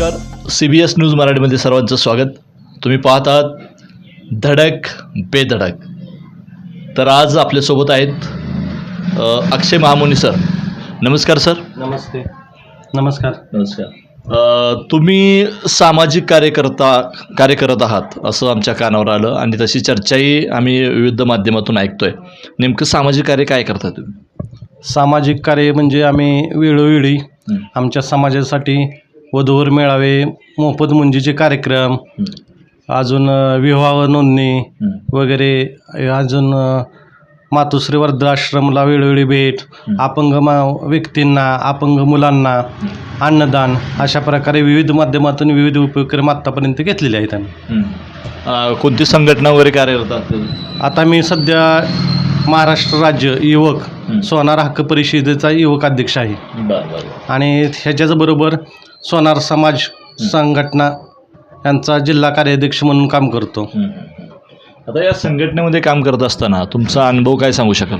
नमस्कार. C B S news मराठीमध्ये सर्वांचं स्वागत. तुम्ही पाहत आहात धडक बेधडक. तर आज आपल्यासोबत आहेत अक्षय महामुनी सर. नमस्कार सर. नमस्ते. नमस्कार. नमस्कार. तुम्ही सामाजिक कार्यकर्ता कार्य करत आहात असं आमच्या कानावर आलं. आणि तशी चर्चाही आम्ही विविध माध्यमातून ऐकतोय. नेमकं सामाजिक कार्य काय करता तुम्ही? सामाजिक कार्य म्हणजे आम्ही वेळोवेळी आमच्या समाजासाठी वधूवर मेळावे मोफत मुंजीचे कार्यक्रम अजून विवाह नोंदणी वगैरे अजून मातोश्री वृद्धाश्रमला वेळोवेळी भेट अपंग मा व्यक्तींना अपंग मुलांना अन्नदान अशा प्रकारे विविध माध्यमातून विविध उपक्रम आत्तापर्यंत घेतलेले आहेत आम्ही. अ, कोणती संघटना वगैरे कार्यरत आता मी सध्या महाराष्ट्र राज्य युवक. सोनार हक्क परिषदेचा युवक अध्यक्ष आहे. आणि ह्याच्याच बरोबर सोनार समाज संघटना यांचा जिल्हा कार्याध्यक्ष म्हणून काम करतो. आता या संघटनेमध्ये काम करत असताना तुमचा अनुभव काय सांगू शकाल?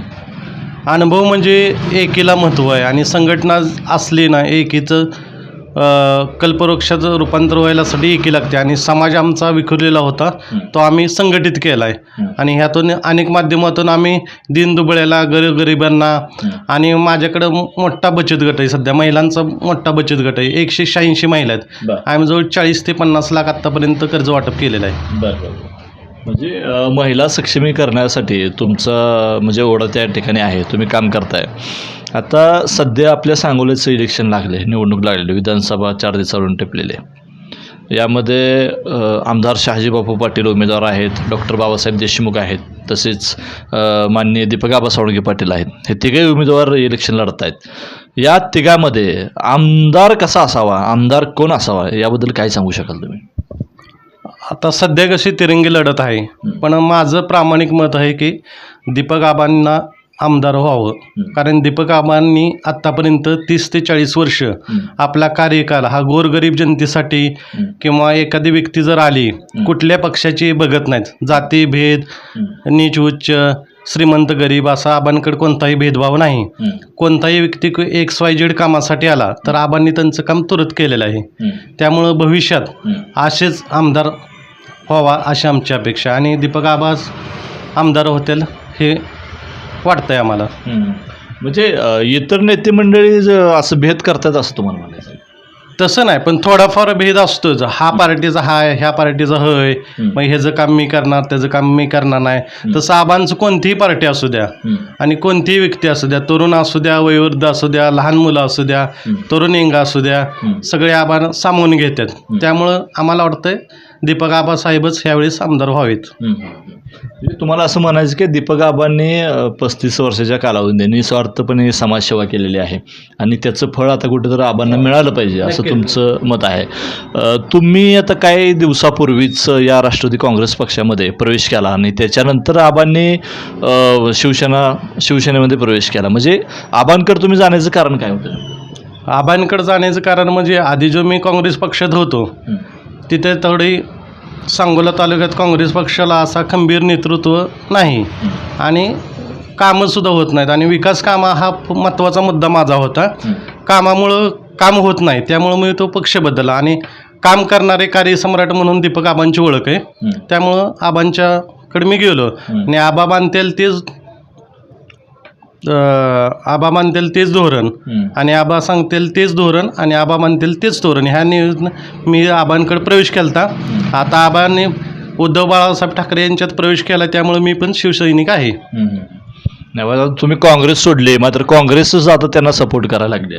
अनुभव म्हणजे एकीला महत्त्व आहे आणि संघटना असली ना एकीचं कल्पवृक्षाचं रूपांतर व्हायलासाठी एकी लागते आणि समाज आमचा विखुरलेला होता तो आम्ही संघटित केला आहे आणि ह्यातून अनेक माध्यमातून आम्ही दीनदुबळ्याला गरीब गरिबांना आणि माझ्याकडं मोठा बचत गट आहे सध्या. महिलांचा मोठा बचत गट आहे. एकशे शहाऐंशी महिला आहेत. आम्ही जवळ चाळीस ते पन्नास लाख आत्तापर्यंत कर्ज वाटप केलेलं आहे. बरं म्हणजे महिला सक्षमी करण्यासाठी तुमचं म्हणजे ओढा त्या ठिकाणी आहे. तुम्ही काम करताय. आता सध्या आपल्या सांगोल्याचं इलेक्शन लागले निवडणूक लागलेली विधानसभा चार दिवसावरून टेपलेले. यामध्ये आमदार शहाजीबापू पाटील उमेदवार आहेत डॉक्टर बाबासाहेब देशमुख आहेत तसेच माननीय दीपक आबा सावळगे पाटील आहेत. हे तिघही उमेदवार इलेक्शन लढत आहेत या तिघामध्ये आमदार कसा असावा आमदार कोण असावा याबद्दल काय सांगू शकाल तुम्ही? आता सध्या कशी तिरंगी लढत आहे पण माझं प्रामाणिक मत आहे की दीपक आबांना आमदार व्हावं. कारण दीपक आबांनी आत्तापर्यंत तीस ते चाळीस वर्ष आपला कार्यकाल हा गोरगरीब जनतेसाठी किंवा एखादी व्यक्ती जर आली कुठल्या पक्षाची बघत नाहीत. जाती भेद नीच उच्च श्रीमंत गरीब असा आबांकडे कोणताही भेदभाव नाही. कोणताही व्यक्ती एक्स वाय झेड कामासाठी आला तर आबांनी त्यांचं काम तुरंत केलेलं आहे. त्यामुळं भविष्यात असेच आमदार व्हावा अशी आमची अपेक्षा आणि दीपक आबाज आमदार होतील हे वाटतंय आम्हाला. हम्म. म्हणजे अ, इतर नेते मंडळी ज- असं भेद करतात असं तुम्हाला म्हणायचं आहे. तसं नाही पण थोडाफार भेद असतोच. हा पार्टीचा हा आहे ह्या पार्टीचा होय. मग ह्याचं काम मी करणार त्याचं काम मी करणार नाही. तसं आबांचं कोणतीही पार्टी असू द्या आणि कोणतीही व्यक्ती असू द्या तरुण असू द्या वयोवृद्ध असू द्या लहान मुलं असू द्या तरुण इंग असू द्या सगळे आबा सामावून घेतात. त्यामुळं आम्हाला वाटतंय दीपक आबा साहेबच ह्यावेळेस आमदार व्हावेत. म्हणजे तुम्हाला असं म्हणायचं की दीपक आबांनी पस्तीस वर्षाच्या कालावधीत निस्वार्थपणे समाजसेवा केलेली आहे. आणि त्याचं फळ आता कुठेतरी आबांना मिळालं पाहिजे असं तुमचं मत आहे. अ, तुम्ही आता काही दिवसापूर्वीच या राष्ट्रवादी काँग्रेस पक्षामध्ये प्रवेश केला आणि त्याच्यानंतर आबांनी अ, शिवसेना शिवसेनेमध्ये प्रवेश केला. म्हणजे आबांकडे तुम्ही जाण्याचं कारण काय होतं? आबांकडे जाण्याचं कारण म्हणजे आधी जो मी काँग्रेस पक्षात होतो तिथे थोडी सांगोला तालुक्यात काँग्रेस पक्षाला असा खंबीर नेतृत्व नाही. आणि कामंसुद्धा होत नाहीत. आणि विकास कामा हा महत्त्वाचा मुद्दा माझा होता. कामामुळं काम होत नाही. त्यामुळं मी तो पक्ष बदलला. आणि काम करणारे कार्यसम्राट म्हणून दीपक आबांची ओळख आहे. त्यामुळं आबांच्याकडे मी गेलो. आणि आबा बांधतील तेच आबा मानतील तेच धोरण आणि आबा सांगतील तेच धोरण आणि आबा मानतील तेच धोरण. ह्या नियोजन मी आबांकडे प्रवेश केला आता आबांनी उद्धव बाळासाहेब ठाकरे यांच्यात प्रवेश केला त्यामुळे मी पण शिवसैनिक आहे. नाही तुम्ही काँग्रेस सोडली मात्र काँग्रेसच आता त्यांना सपोर्ट करायला लागले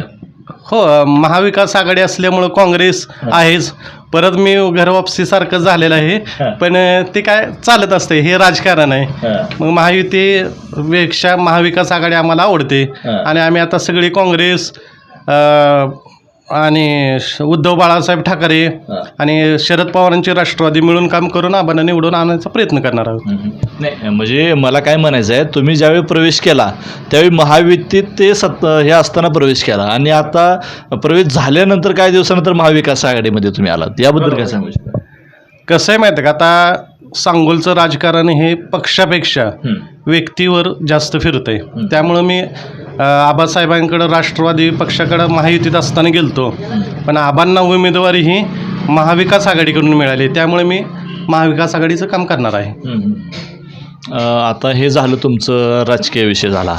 हो महाविकास आघाडी असल्यामुळं काँग्रेस आहेच. परत मी घरवापसीसारखं झालेलं आहे. पण ते काय चालत असते हे राजकारण आहे. मग महायुतीपेक्षा महाविकास आघाडी आम्हाला आवडते. आणि आम्ही आता सगळी काँग्रेस आणि श- उद्धव बाळासाहेब ठाकरे आणि शरद पवारांची राष्ट्रवादी मिळून काम करून आम्हाला निवडून आणण्याचा प्रयत्न करणार आहोत. नाही म्हणजे मला काय म्हणायचं आहे तुम्ही ज्यावेळी प्रवेश केला त्यावेळी महायुतीत ते सत हे असताना प्रवेश केला. आणि आता प्रवेश झाल्यानंतर काही दिवसानंतर महाविकास आघाडीमध्ये तुम्ही आलात. याबद्दल काय सांगू शकता? कसं आहे माहिती आहे का? आता सांगोलचं राजकारण हे पक्षापेक्षा व्यक्तीवर जास्त फिरत आहे त्यामुळं मी आबासाहेबांकडं राष्ट्रवादी पक्षाकडं महायुतीत असताना गेलतो. पण आबांना उमेदवारी ही महाविकास आघाडीकडून मिळाली. त्यामुळे मी महाविकास आघाडीचं काम करणार आहे. अ, आता हे झालं तुमचं राजकीय विषय झाला.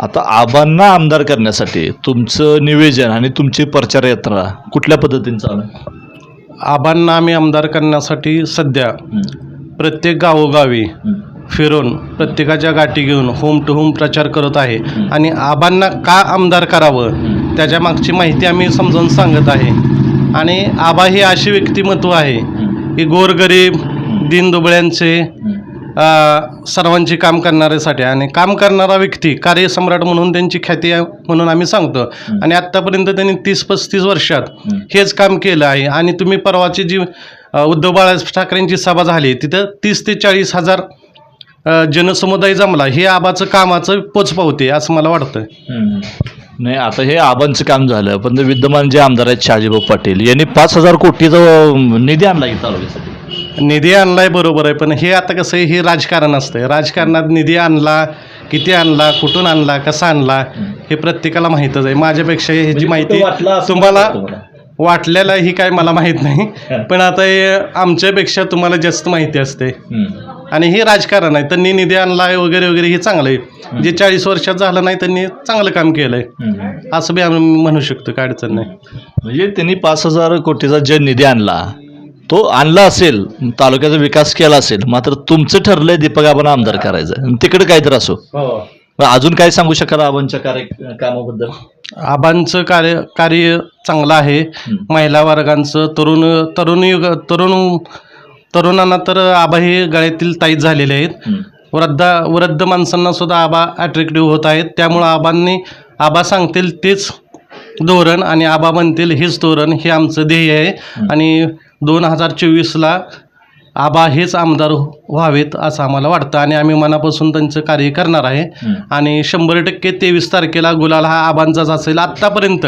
आता आबांना आमदार करण्यासाठी तुमचं निवेदन आणि तुमची प्रचार यात्रा कुठल्या पद्धतीने चालू आहे? आबांना आम्ही आमदार करण्यासाठी सध्या प्रत्येक गावोगावी फिरून प्रत्येकाच्या गाठी घेऊन होम टू होम प्रचार करत आहे. आणि आबांना का आमदार करावं? त्याच्या मागची माहिती आम्ही समजावून सांगत आहे. आणि आबा हे अशी व्यक्तिमत्व आहे की गोरगरीब दीनदुबळ्यांचे सर्वांची काम करणाऱ्यासाठी. आणि काम करणारा व्यक्ती कार्यसम्राट म्हणून त्यांची ख्याती आहे म्हणून आम्ही सांगतो. आणि आत्तापर्यंत त्यांनी तीस पस्तीस वर्षात हेच काम केलं आहे. आणि तुम्ही परवाची जी उद्धव बाळासाहेब ठाकरेंची सभा झाली तिथं तीस ते चाळीस हजार जनसमुदाय जमला. हे आबाचं कामाचं पोचपावते असं मला वाटतं नाही आता हे आबांचं काम झालं पण विद्यमान जे आमदार आहेत शहाजीभाऊ पाटील यांनी पाच हजार कोटीचा निधी आणला तालुक्यासाठी निधी आणलाय बरोबर आहे पण हे आता कसं हे राजकारण असतं राजकारणात निधी आणला किती आणला कुठून आणला कसा आणला हे प्रत्येकाला माहीतच आहे. माझ्यापेक्षा ह्याची माहिती तुम्हाला वाटलेला ही काय मला माहीत नाही. पण आता हे आमच्यापेक्षा तुम्हाला जास्त माहिती असते. आणि हे राजकारण आहे. त्यांनी निधी आणला आहे वगैरे वगैरे हे चांगलं आहे. जे चाळीस वर्षात झालं नाही त्यांनी चांगलं काम केलं आहे असं बी आम्ही म्हणू शकतो काय अडचण नाही. म्हणजे त्यांनी पाच हजार कोटीचा जे निधी आणला तो आणला असेल तालुक्याचा विकास केला असेल मात्र तुमचं ठरलंय दीपक आपण आमदार करायचं. तिकडे काहीतरी असो. मग अजून काय सांगू शकाल आबांच्या कार्य कामाबद्दल? आबांचं कार्य कार्य चांगलं आहे. महिला वर्गांचं तरुण तरुण युग तरुण तरुणांना तर आबा हे गळ्यातील ताईत झालेले आहेत. वृद्ध वृद्ध माणसांना सुद्धा आबा अट्रॅक्टिव्ह होत आहेत. त्यामुळं आबांनी आबा सांगतील तेच धोरण आणि आबा म्हणतील हेच धोरण हे आमचं ध्येय आहे. आणि दोन हजार चोवीसला आबा हेच आमदार व्हावेत असं आम्हाला वाटतं. आणि आम्ही मनापासून त्यांचं कार्य करणार आहे. आणि शंभर टक्के तेवीस तारखेला गुलाल हा आबांचाच असेल आत्तापर्यंत.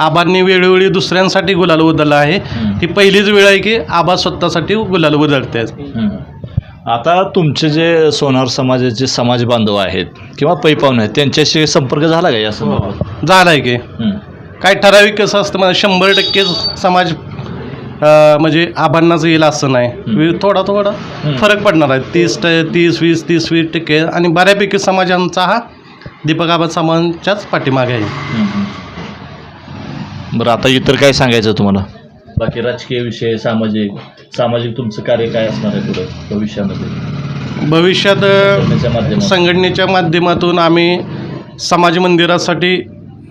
आबांनी वेळोवेळी दुसऱ्यांसाठी गुलाल उधळला आहे. ही पहिलीच वेळ आहे की आबा स्वतःसाठी गुलाल उधळते आता तुमचे जे सोनार समाजाचे समाज बांधव आहेत किंवा पै पाहुणे आहेत त्यांच्याशी संपर्क झाला का या संदर्भात? झालं आहे की. काय ठराविक कसं असतं? मला शंभर टक्के समाज म्हणजे आबांनाच येईल असं नाही. थोडा थोडा फरक पडणार आहे. तीस ट- तीस वीस तीस वीस टक्के आणि बऱ्यापैकी समाजांचा हा दीपक आबा समाजाच्याच पाठीमागे आहे. बरं आता इतर काय सांगायचं तुम्हाला? बाकी राजकीय विषय सामाजिक सामाजिक तुमचं कार्य काय असणार आहे पुढे भविष्यामध्ये? भविष्यात. संघटनेच्या माध्यमातून. आम्ही समाज मंदिरासाठी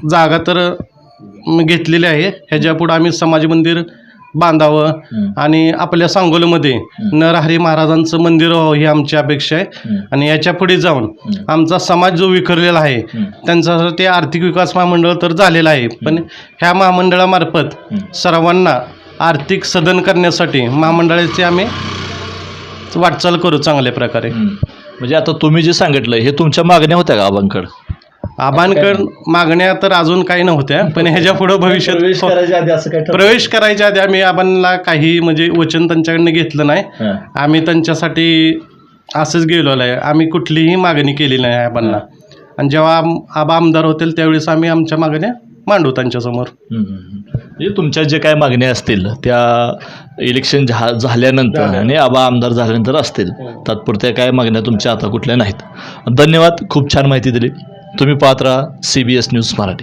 जागा तर म, घेतलेली आहे. ह्याच्यापुढं आम्ही समाज मंदिर बांधावं. आणि आपल्या सांगोलमध्ये नरहरी महाराजांचं मंदिर व्हावं ही आमची अपेक्षा आहे. आणि याच्यापुढे जाऊन आमचा समाज जो विखरलेला आहे हम्म. त्यांच्यासाठी आर्थिक विकास महामंडळ तर झालेलं आहे पण ह्या महामंडळामार्फत. सर्वांना आर्थिक सदन करण्यासाठी महामंडळाची आम्ही वाटचाल करू चांगल्या प्रकारे. म्हणजे आता तुम्ही जे सांगितलं हे तुमच्या मागण्या होत्या का आबांकडं आबांकड मागण्या तर अजून काही नव्हत्या पण ह्याच्या पुढे प्रवेश भविष्यात करायच्या आधी असं काय ठरवलं? प्रवेश करायच्या आधी आम्ही आबांना काही म्हणजे वचन त्यांच्याकडनं घेतलं नाही. हां. आम्ही त्यांच्यासाठी असंच गेलो आहे. आम्ही कुठलीही मागणी केली नाही आबांना. आणि जेव्हा आम- आबा आमदार होतील त्यावेळेस आम्ही आमच्या मागण्या मांडू त्यांच्यासमोर. हम्म, हम्म. म्हणजे तुमच्या जे काय मागण्या असतील त्या इलेक्शन झा झाल्यानंतर आणि आबा आमदार झाल्यानंतर असतील. तात्पुरत्या काय मागण्या तुमच्या आता कुठल्या नाहीत. धन्यवाद. खूप छान माहिती दिली. तुम्ही पाहत राहा C B S news Marathi.